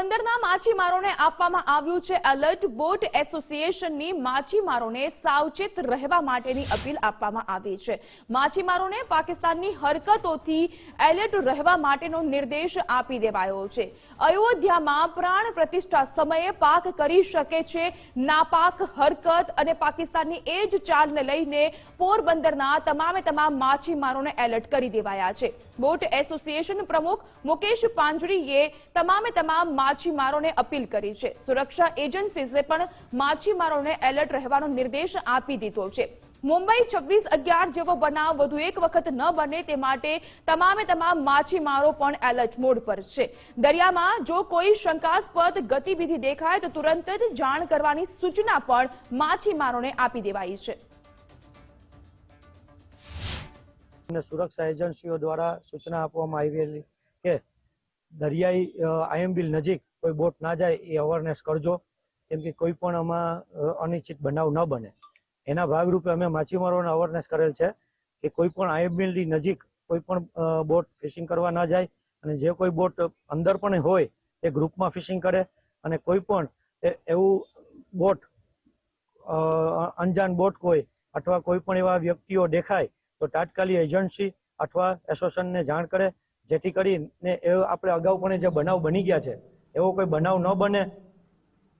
પોરબંદરના માછીમારોને આપવામાં આવ્યું છે એલર્ટ. બોટ એસોસિએશનની માછીમારોને સાવચેત રહેવા માટેની અપીલ આપવામાં આવી છે. માછીમારોને પાકિસ્તાનની હરકતોથી એલર્ટ રહેવા માટેનો નિર્દેશ આપી દેવાયો છે. અયોધ્યામાં પ્રાણ પ્રતિષ્ઠા સમયે પાક કરી શકે છે. નાપાક, હરકત અને પાકિસ્તાનની એ જ ચાલને લઈને પોરબંદરના તમામે તમામ માછીમારોને એલર્ટ કરી દેવાયા છે. બોટ એસોસિએશન પ્રમુખ મુકેશ પાંજરીએ તમામે તમામ માછીમારોને અપીલ કરી છે. સુરક્ષા એજન્સીઝે પણ માછીમારોને એલર્ટ રહેવાનો નિર્દેશ આપી દીધો છે. મુંબઈ છવ્વીસ અગિયાર જેવો બનાવ વધુ એક વખત ન બને તે માટે તમામે તમામ માછીમારો પણ એલર્ટ મોડ પર છે. દરિયામાં જો કોઈ શંકાસ્પદ ગતિવિધિ દેખાય તો તુરંત જ જાણ કરવાની સૂચના પણ માછીમારોને આપી દેવાઈ છે. સુરક્ષા એજન્સીઓ દ્વારા સૂચના આપવામાં આવેલી કે દરિયાઈ આઈએમબીલ નજીક કોઈ બોટ ના જાય એ અવેરનેસ કરજો. કેમ કે કોઈ પણ આમાં અનિશ્ચિત બનાવ ન બને. એના ભાગરૂપે અમે માછીમારોને અવેરનેસ કરેલ છે કે કોઈ પણ આઈએમબીલની નજીક કોઈ પણ બોટ ફિશિંગ કરવા ના જાય અને જે કોઈ બોટ અંદર પણ હોય તે ગ્રુપમાં ફિશિંગ કરે અને કોઈ પણ એવું બોટ અનજાન બોટ કોઈ અથવા કોઈ પણ એવા વ્યક્તિઓ દેખાય તો તાત્કાલિક એજન્સી અથવા એસોસિએશનને જાણ કરે જેથી કરીને એ આપણે અગાઉ પણ જે બનાવ બની ગયા છે, એવો કોઈ બનાવ ન બને